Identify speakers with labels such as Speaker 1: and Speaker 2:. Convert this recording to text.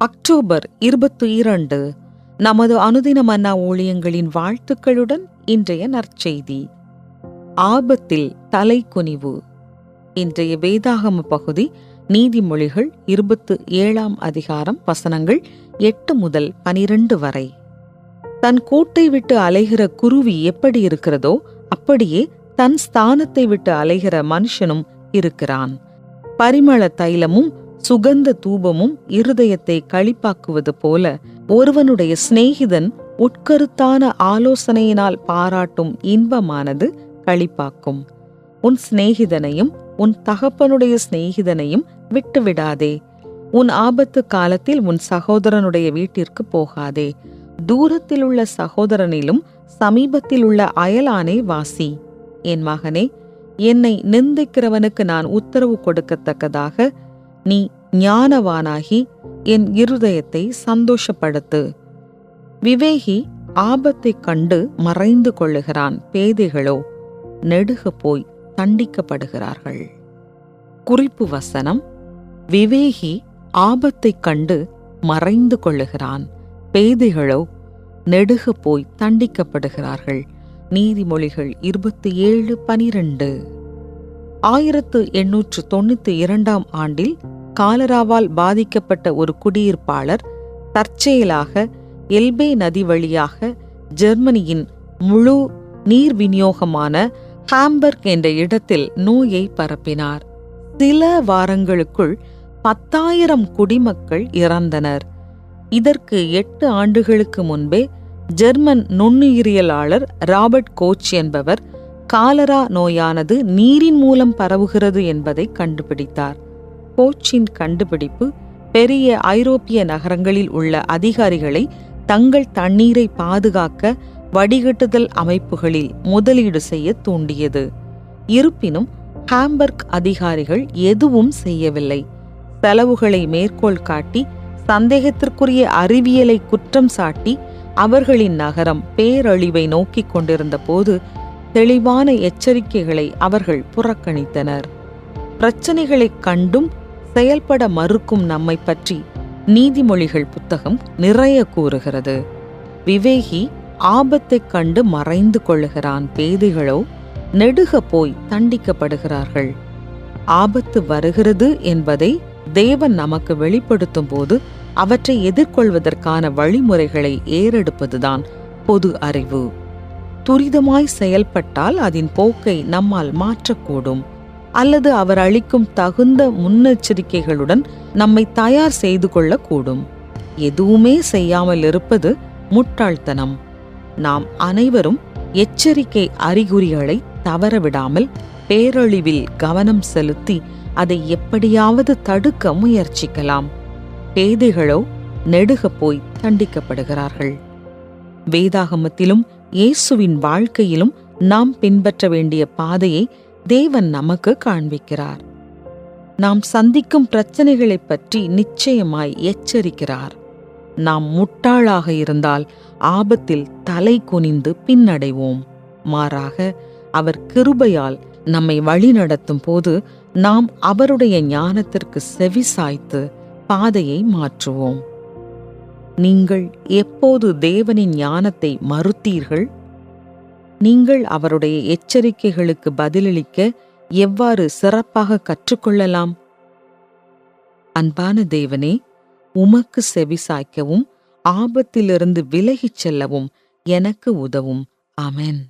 Speaker 1: October இருபத்தி இரண்டு நமது அனுதின மன்னா ஊழியங்களின் வாழ்த்துக்களுடன் இன்றைய நற்செய்தி. ஆபத்தில் தலை குனிவு இன்றைய வேதாகம பகுதி நீதிமொழிகள் இருபத்து ஏழாம் அதிகாரம் வசனங்கள் எட்டு முதல் பனிரெண்டு வரை. தன் கூட்டை விட்டு அலைகிற குருவி எப்படி இருக்கிறதோ அப்படியே தன் ஸ்தானத்தை விட்டு அலைகிற மனுஷனும் இருக்கிறான். பரிமள தைலமும் சுகந்த தூபமும் இருதயத்தை களிப்பாக்குவது போல ஒருவனுடைய சிநேகிதன் உட்கருத்தான ஆலோசனையினால் பாராட்டும் இன்பமானது களிப்பாக்கும். உன் சிநேகிதனையும் உன் தகப்பனுடைய சிநேகிதனையும் விட்டுவிடாதே. உன் ஆபத்து காலத்தில் உன் சகோதரனுடைய வீட்டிற்கு போகாதே. தூரத்தில் உள்ள சகோதரனிலும் சமீபத்தில் உள்ள அயலானே வாசி. என் மகனே என்னை நிந்திக்கிறவனுக்கு நான் உத்தரவு கொடுக்கத்தக்கதாக நீ ஞானவானாகி என் இருதயத்தை சந்தோஷப்படுத்து. விவேகி ஆபத்தைக் கண்டு மறைந்து கொள்ளுகிறான் பேதைகளோ நெடுக போய் தண்டிக்கப்படுகிறார்கள். குறிப்பு வசனம் விவேகி ஆபத்தைக் கண்டு மறைந்து கொள்ளுகிறான் பேதைகளோ நெடுக போய் தண்டிக்கப்படுகிறார்கள். நீதிமொழிகள் இருபத்தி ஏழு பனிரெண்டு. ஆயிரத்து எண்ணூற்று தொண்ணூத்தி இரண்டாம் ஆண்டில் காலராவால் பாதிக்கப்பட்ட ஒரு குடியிருப்பாளர் தற்செயலாக எல்பே நதி வழியாக ஜெர்மனியின் முழு நீர் விநியோகமான ஹாம்பர்க் என்ற இடத்தில் நோயை பரப்பினார். சில வாரங்களுக்குள் பத்தாயிரம் குடிமக்கள் இறந்தனர். இதற்கு எட்டு ஆண்டுகளுக்கு முன்பே ஜெர்மன் நுண்ணுயிரியலாளர் ராபர்ட் கோச் என்பவர் காலரா நோயானது நீரின் மூலம் பரவுகிறது என்பதை கண்டுபிடித்தார். கோச்சின் கண்டுபிடிப்பு பெரிய ஐரோப்பிய நகரங்களில் உள்ள அதிகாரிகளை தங்கள் தண்ணீரை பாதுகாக்க வடிகட்டுதல் அமைப்புகளில் முதலீடு செய்ய தூண்டியது. இருப்பினும் ஹாம்பர்க் அதிகாரிகள் எதுவும் செய்யவில்லை. செலவுகளை மேற்கோள் காட்டி சந்தேகத்திற்குரிய அறிவியலை குற்றம் சாட்டி அவர்களின் நகரம் பேரழிவை நோக்கிக் கொண்டிருந்த போது தெளிவான எச்சரிக்கைகளை அவர்கள் புறக்கணித்தனர். பிரச்சனைகளைக் கண்டும் செயல்பட மறுக்கும் நம்மை பற்றி நீதிமொழிகள் புத்தகம் நிறைய கூறுகிறது. விவேகி ஆபத்தைக் கண்டு மறைந்து கொள்ளுகிறான் பேதைகளோ நெடுக போய் தண்டிக்கப்படுகிறார்கள். ஆபத்து வருகிறது என்பதை தேவன் நமக்கு வெளிப்படுத்தும் போது அவற்றை எதிர்கொள்வதற்கான வழிமுறைகளை ஏறெடுப்பதுதான் பொது அறிவு. துரிதமாய் செயல்பட்டால் அதன் போக்கை நம்மால் மாற்றக்கூடும். அல்லது அவர் அளிக்கும் தகுந்த முன்னெச்சரிக்கைகளுடன் நம்மை தயார் செய்து கொள்ளக்கூடும். எதுவுமே செய்யாமல் இருப்பது முட்டாள்தனம். நாம் அனைவரும் எச்சரிக்கை அறிகுறிகளை தவறவிடாமல் பேரழிவில் கவனம் செலுத்தி அதை எப்படியாவது தடுக்க முயற்சிக்கலாம். பேதைகளோ நெடுக போய் தண்டிக்கப்படுகிறார்கள். வேதாகமத்திலும் இயேசுவின் வாழ்க்கையிலும் நாம் பின்பற்ற வேண்டிய பாதையை தேவன் நமக்கு காண்பிக்கிறார். நாம் சந்திக்கும் பிரச்சனைகளைப் பற்றி நிச்சயமாய் எச்சரிக்கிறார். நாம் முட்டாளாக இருந்தால் ஆபத்தில் தலை குனிந்து பின்னடைவோம். மாறாக அவர் கிருபையால் நம்மை வழிநடத்தும் போது நாம் அவருடைய ஞானத்திற்கு செவி சாய்த்து பாதையை மாற்றுவோம். நீங்கள் எப்போது தேவனின் ஞானத்தை மறுத்தீர்கள்? நீங்கள் அவருடைய எச்சரிக்கைகளுக்கு பதிலளிக்க எவ்வாறு சிறப்பாக கற்றுக்கொள்ளலாம்? அன்பான தேவனே உமக்கு செவிசாய்க்கவும் ஆபத்திலிருந்து விலகிச் செல்லவும் எனக்கு உதவும். ஆமென்.